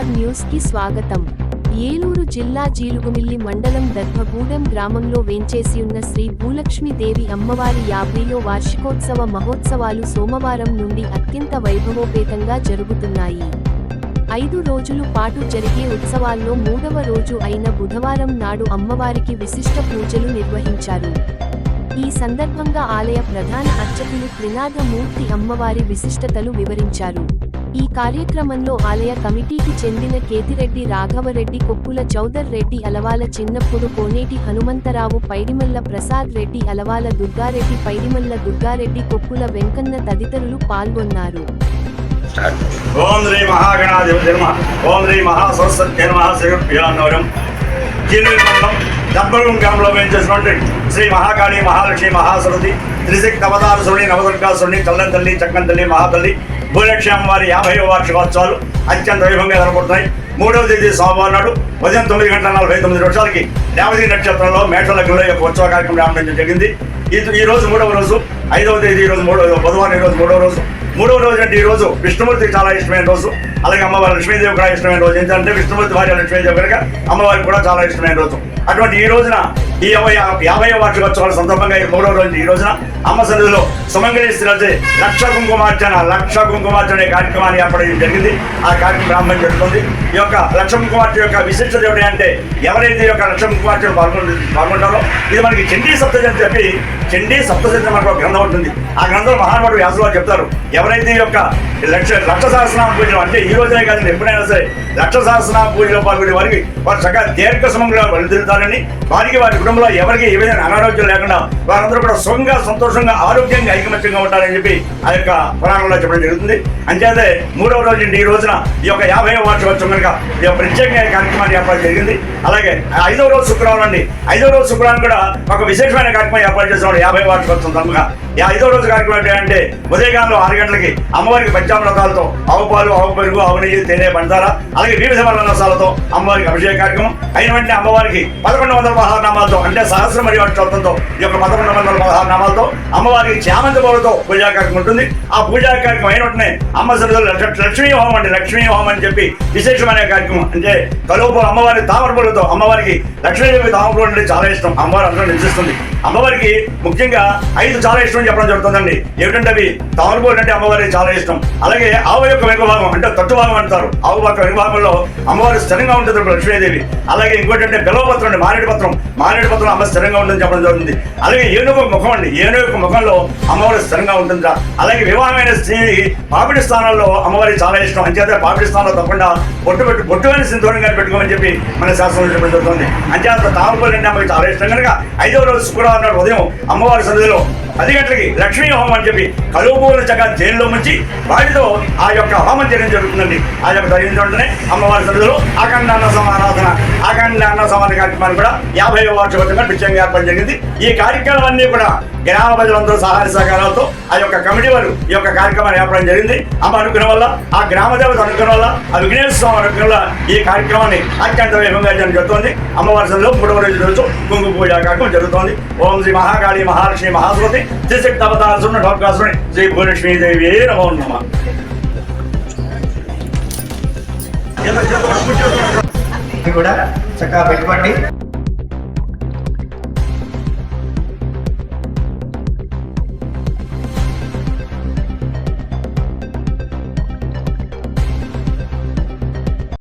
న్యూస్కి స్వాగతం. ఏలూరు జిల్లా జీలుగుమిల్లి మండలం దర్భగూడెం గ్రామంలో వేంచేసి ఉన్న శ్రీ భూలక్ష్మీదేవి అమ్మవారి యాభైయో వార్షికోత్సవ మహోత్సవాలు సోమవారం నుండి అత్యంత వైభవోపేతంగా జరుగుతున్నాయి. ఐదు రోజులు పాటు జరిగే ఉత్సవాల్లో మూడవ రోజు అయిన బుధవారం నాడు అమ్మవారికి విశిష్ట పూజలు నిర్వహించారు. ఈ సందర్భంగా ఆలయ ప్రధాన అర్చకులు త్రినాథమూర్తి అమ్మవారి విశిష్టతలు వివరించారు. ఈ కార్యక్రమంలో ఆలయ కమిటీకి చెందిన కేతిరెడ్డి రాఘవరెడ్డి కొప్పుల చౌదర్ రెడ్డి అలవాల చిన్నప్పుడు కోనేటి హనుమంతరావు పైడిమల్ల ప్రసాద్ రెడ్డి అలవాల దుర్గారెడ్డి పైడిమల్ల దుర్గారెడ్డి కొప్పుల వెంకన్న తదితరులు పాల్గొన్నారు. ఓం శ్రీ మహాగణాధిపతి నమ ఓం శ్రీ మహాసరస్వతి నమ శ్రీభ్యాన్నవరం జీర్ణం దబ్బలం గ్రామంలో వేయించేసినటువంటి శ్రీ మహాకాళి మహాలక్ష్మి మహాసరస్వతి త్రిశక్తి అవతారసుని నవదుర్గాసుని చల్లని తల్లి చక్కని తల్లి మహాతల్లి భూలక్ష్మి వారి యాభై వార్షికోత్సవాలు అత్యంత వైభవంగా జరగబడుతున్నాయి మూడవ తేదీ సోమవారం నాడు ఉదయం తొమ్మిది గంటల నలభై తొమ్మిది నిమిషాలకి రేవతి నక్షత్రంలో మేష లగ్నంలో యొక్క ఉత్సవ కార్యక్రమం ప్రారంభించడం జరిగింది. ఈ రోజు మూడవ రోజు ఐదవ తేదీ ఈ రోజు మూడవ బుధవారం ఈ రోజు మూడవ రోజు. మూడవ రోజు అంటే ఈ రోజు విష్ణుమూర్తికి చాలా ఇష్టమైన రోజు. అలాగే అమ్మవారి లక్ష్మీదేవి కూడా ఇష్టమైన రోజు. ఎందుకంటే విష్ణుమూర్తి భార్య లక్ష్మీదేవి కనుక అమ్మవారికి కూడా చాలా ఇష్టమైన రోజు. అటువంటి ఈ రోజున ఈ యాభై యాభై వార్షికోత్సవాల సందర్భంగా ఈ మూడవ రోజు ఈ రోజున అమ్మ సన్నిధిలో సుమంగళేశ్వరి లక్ష కుంకుమార్చన లక్ష కుంకుమార్చన అనే కార్యక్రమాన్ని ఏర్పడడం జరిగింది. ఆ కార్యక్రమం ప్రారంభం జరుగుతుంది. ఈ యొక్క లక్ష కుంకుమార్చన యొక్క విశిష్టత ఏమిటి అంటే ఎవరైతే ఈ యొక్క లక్ష కుంకుమార్చన పాల్గొంటు పాల్గొంటారో ఇది మనకి చండీ సప్తశతి చెప్పి చండీ సప్తశతి మనకు ఒక గ్రంథం ఉంటుంది. ఆ గ్రంథంలో మహానుభావుడు వ్యాసులు వారు చెప్తారు. ఎవరు ఈ యొక్క లక్ష లక్ష సహస్రనామ పూజలు అంటే ఈ రోజే కాదండి ఎప్పుడైనా సరే లక్ష సహస్రనామ పూజలో పాల్గొనే వారికి వారు చక్కగా దీర్ఘ సుమంగా వెళ్తుంటారని వారికి వారి కుటుంబంలో ఎవరికి ఏ విధంగా అనారోగ్యం లేకుండా వారందరూ కూడా సుఖంగా సంతోషంగా ఆరోగ్యంగా ఐకమత్యంగా ఉంటారని చెప్పి ఆ యొక్క పురాణంలో చెప్పడం జరుగుతుంది. అంచేతే మూడవ రోజు ఈ రోజున ఈ యొక్క యాభై వార్షికోత్సవం కనుక ఈ యొక్క ప్రత్యేకంగా కార్యక్రమాన్ని ఏర్పాటు జరిగింది. అలాగే ఐదవ రోజు శుక్రవారం అండి ఐదవ రోజు శుక్రవారం కూడా ఒక విశేషమైన కార్యక్రమం ఏర్పాటు చేస్తున్నాడు యాభై వార్షికోత్సవం సందర్భంగా ఈ రోజు కార్యక్రమం ఏంటంటే ఉదయకాలంలో ఆరు గంటలకి అమ్మవారికి పంచామృతాలతో ఆవు పాలు ఆవు పెరుగు ఆవు నెయ్యి తేనె పంచదార అలాగే వివిధ రసాలతో అమ్మవారికి అభిషేక కార్యక్రమం. అయిన వెంటనే అమ్మవారికి పదకొండు వందల పదహారు నామాలతో అంటే సహస్ర మరియు అష్టోత్తంతో ఈ యొక్క పదకొండు వందల పదహారు నామాలతో అమ్మవారికి చామంతి పూలతో పూజా కార్యక్రమం ఉంటుంది. ఆ పూజా కార్యక్రమం అయిన వెంటనే అమ్మ సన్నిధిలో లక్ష్మీ హోమం అండి లక్ష్మీ హోమం అని చెప్పి విశేషమైన కార్యక్రమం. అంటే కలుపు అమ్మవారి తామర పూలతో అమ్మవారికి లక్ష్మీదేవి తామర పూలు అంటే చాలా ఇష్టం. అమ్మవారి అందరూ నివసిస్తుంది. అమ్మవారికి ముఖ్యంగా ఐదు చాలా ఇష్టం చెప్పడం జరుగుతుందండి. ఏమిటంటే అవి తామర పూలు అంటే అమ్మవారికి చాలా ఇష్టం. అలాగే ఆవు యొక్క వెనుక భాగం అంటే తట్టు భాగం అంటారు. ఆవు యొక్క వెనుక భాగంలో అమ్మవారి స్థిరంగా ఉంటుంది లక్ష్మీదేవి అలాగే ఇంకోటి అంటే బెలవపత్రం అండి మారేడు పత్రం. మారేడు పత్రం అమ్మ స్థిరంగా ఉంటుంది చెప్పడం జరుగుతుంది. అలాగే ఏనుగు ముఖం అండి. ఏనుగు యొక్క ముఖంలో అమ్మవారి స్థిరంగా ఉంటుందా అలాగే వివాహమైన స్త్రీ పాపిడి స్థానాల్లో అమ్మవారి చాలా ఇష్టం. అంచేత పాపిడి స్థానంలో తప్పకుండా బొట్టు పెట్టు బొట్టు కానీ సింధూరంగా పెట్టుకోమని చెప్పి మన శాస్త్రంలో చెప్పడం జరుగుతుంది. అంచేత తామరపల్లి అంటే అమ్మకి చాలా ఇష్టం. కనుక ఐదవ రోజు శుక్రవారం ఉదయం అమ్మవారి సన్నిధిలో పది గంటలకి లక్ష్మీ హోమం అని చెప్పి కలువు చక్క జైల్లో ముంచి వాటితో ఆ యొక్క హోమం చేయడం జరుగుతుందండి. ఆ యొక్క జరిగిన వెంటనే అమ్మవారి సన్నిధిలో అఖండ అన్న సమారాధన అఖండ అన్న సమాన కార్యక్రమాన్ని కూడా యాభై వార్షికోత్సవంగా నిశ్చయంగా ఏర్పాటు జరిగింది. ఈ కార్యక్రమాలన్నీ కూడా గ్రామ ప్రజలందరూ సహాయ సహకారాలతో ఆ యొక్క కమిటీ వారు ఈ యొక్క కార్యక్రమాన్ని ఏర్పడడం జరిగింది. అమ్మ అనుకున్న వల్ల ఆ గ్రామ దేవత అనుకున్న వల్ల ఆ విఘ్నేశ్వర స్వామి అనుకున్న వల్ల ఈ కార్యక్రమాన్ని అత్యంత వేగంగా జరుగుతోంది. అమ్మవారి సన్నిధిలో మూడవ రోజు రోజు కుంకుమ పూజ కార్యక్రమం జరుగుతోంది. ఓం శ్రీ మహాకాళి మహాలక్ష్మి మహాసరస్వతి త్రిశక్తి అవతారసుని ఢోకాసుని శ్రీ దేవి నమో నమ కూడా చక్కగా పెట్టుకోండి